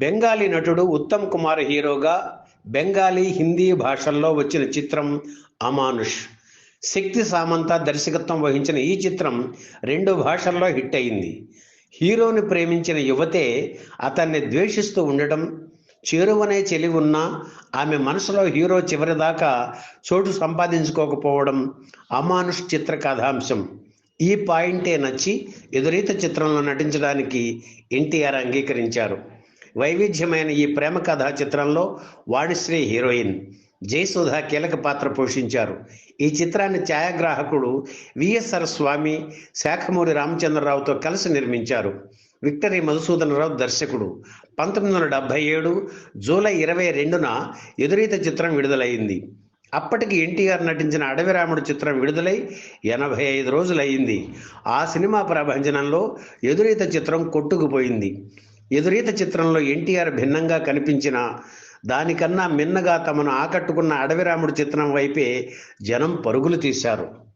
బెంగాలీ నటుడు ఉత్తమ్ కుమార్ హీరోగా బెంగాలీ హిందీ భాషల్లో వచ్చిన చిత్రం అమానుష్. శక్తి సామంత దర్శకత్వం వహించిన ఈ చిత్రం రెండు భాషల్లో హిట్ అయింది. హీరోని ప్రేమించిన యువతే అతన్ని ద్వేషిస్తూ ఉండటం చేరువనే చెలి ఉన్నా ఆమె మనసులో హీరో చివరిదాకా చోటు సంపాదించుకోకపోవడం అమానుష్ చిత్ర కథాంశం ఈ పాయింటే నచ్చి ఎదురీత చిత్రంలో నటించడానికి ఎన్టీఆర్ అంగీకరించారు. వైవిధ్యమైన ఈ ప్రేమ కథా చిత్రంలో వాణిశ్రీ హీరోయిన్ జయసుధ కీలక పాత్ర పోషించారు. ఈ చిత్రాన్ని ఛాయాగ్రాహకుడు విఎస్ఆర్ స్వామి శాఖమూరి రామచంద్రరావుతో కలిసి నిర్మించారు. విక్టరీ మధుసూదనరావు దర్శకుడు. పంతొమ్మిది వందల డెబ్బై ఏడు జూలై ఇరవై రెండున ఎదురీత చిత్రం విడుదలైంది. అప్పటికి ఎన్టీఆర్ నటించిన అడవిరాముడు చిత్రం విడుదలై ఎనభై ఐదు రోజులయ్యింది. ఆ సినిమా ప్రభంజనంలో ఎదురీత చిత్రం కొట్టుకుపోయింది. ఎదురీత చిత్రంలో ఎన్టీఆర్ భిన్నంగా కనిపించిన దానికన్నా మిన్నగా తమను ఆకట్టుకున్న అడవిరాముడు చిత్రం వైపే జనం పరుగులు తీశారు.